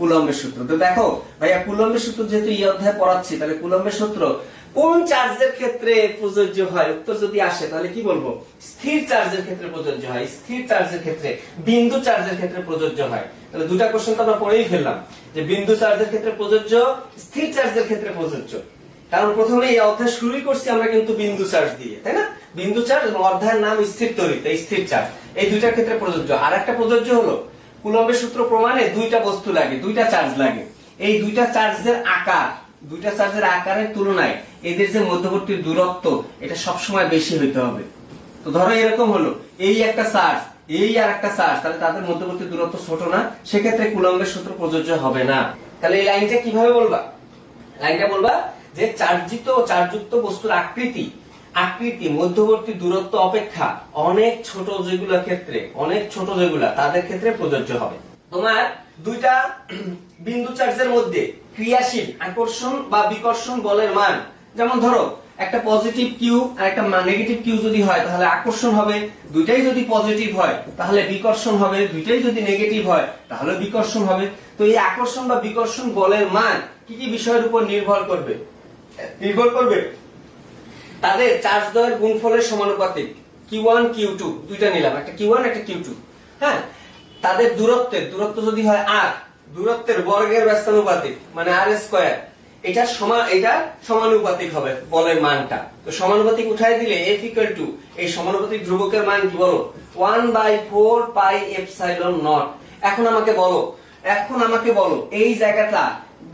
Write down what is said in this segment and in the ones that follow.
কুলম্বের সূত্র। তো দেখো, ভাইয়া, কুলম্বের সূত্র যেহেতু এই অধ্যায় পড়াচ্ছি, তাহলে কুলম্বের সূত্র কোন চার্জের ক্ষেত্রে প্রযোজ্য হয়? উত্তর যদি আসে, তাহলে কি বলব? স্থির চার্জের ক্ষেত্রে প্রযোজ্য হয়। স্থির চার্জের ক্ষেত্রে বিন্দু চার্জের ক্ষেত্রে প্রযোজ্য হয়। তাহলে দুটা কোশ্চেন তো আমরা পড়েই ফেললাম, যে বিন্দু চার্জের ক্ষেত্রে প্রযোজ্য, স্থির চার্জের ক্ষেত্রে প্রযোজ্য। কারণ প্রথমে এই অধ্যায় শুরুই করছি আমরা কিন্তু বিন্দু চার্জ দিয়ে, তাই না? বিন্দু চার্জ অধ্যায়ের নাম স্থির তরিত স্থির চার্জ, এই দুটার ক্ষেত্রে প্রযোজ্য। আর একটা প্রযোজ্য হলো কুলম্বের সূত্র প্রমাণে দুইটা বস্তু লাগে, দুইটা চার্জ লাগে। এই দুইটা চার্জের আকার, দুইটা চার্জের আকারের তুলনায় এদের যে মধ্যবর্তী দূরত্ব, এটা সবসময় বেশি হইতে হবে। তো ধরো এরকম হলো, এই একটা চার্জ এই আর একটা চার্জ তাহলে তাদের মধ্যবর্তী দূরত্ব ছোট না, সেক্ষেত্রে কুলম্বের সূত্র প্রযোজ্য হবে না। তাহলে এই লাইনটা কীভাবে বলবা? লাইনটা বলবা যে চার্জিত, চার্জযুক্ত বস্তুর আকৃতি আকৃতি, মধ্যবর্তী দূরত্ব অপেক্ষা অনেক ছোট যেগুলোর ক্ষেত্রে, অনেক ছোট যেগুলা, তাদের ক্ষেত্রে প্রযোজ্য হবে। তোমার দুইটা বিন্দু চার্জের মধ্যে ক্রিয়াশীল আকর্ষণ বা বিকর্ষণ বলের মান। যেমন ধরো, একটা পজিটিভ কিউ আর একটা নেগেটিভ কিউ যদি হয়, তাহলে আকর্ষণ হবে। দুইটাই যদি পজিটিভ হয়, তাহলে বিকর্ষণ হবে। দুইটাই যদি নেগেটিভ হয়, তাহলে বিকর্ষণ হবে। তো এই আকর্ষণ বা বিকর্ষণ বলের মান কি কি বিষয়ের উপর নির্ভর করবে? নির্ভর করবে তাদের চার্জ দ্বয়ের গুণফলের সমানুপাতিক কিউ ওয়ান কিউ টু দুইটা নিলাম। একটা কিউ ওয়ান একটা কিউ টু হ্যাঁ? তাদের দূরত্বের, দূরত্ব যদি হয় আর দূরত্বের বর্গের ব্যস্তানুপাতিক মানে আর স্কোয়ার এটা সমান এটা সমানুপাতিক হবে বলের মানটা। তো সমানুপাতিক উঠাই দিলে এফ ইকুয়াল টু এই সমানুপাতিক ধ্রুবকের মান কি বলো? One by four pi epsilon naught এখন আমাকে বলো এখন আমাকে বলো, এই জায়গাটা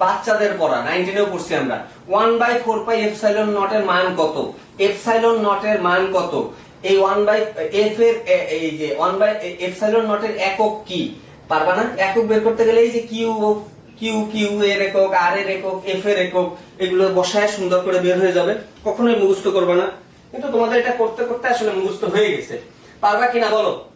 বাচ্চাদের পড়া নাইনটিনেও পড়ছি আমরা। One by four pi epsilon naught এর মান কত? এফসাইলন নট এর মান কত? এই ওয়ান বাই এফ এর এই যে ওয়ান বাই এফসাইলন নট এর একক কি? পারবা না? একক বের করতে গেলে এই যে কিউ কিউ কিউ এর একক আর এর একক এফ এর একক, এগুলো বসায় সুন্দর করে বের হয়ে যাবে। কখনোই মুখস্থ করবে না। কিন্তু তোমাদের এটা করতে করতে আসলে মুখস্থ হয়ে গেছে। পারবা কিনা বলো?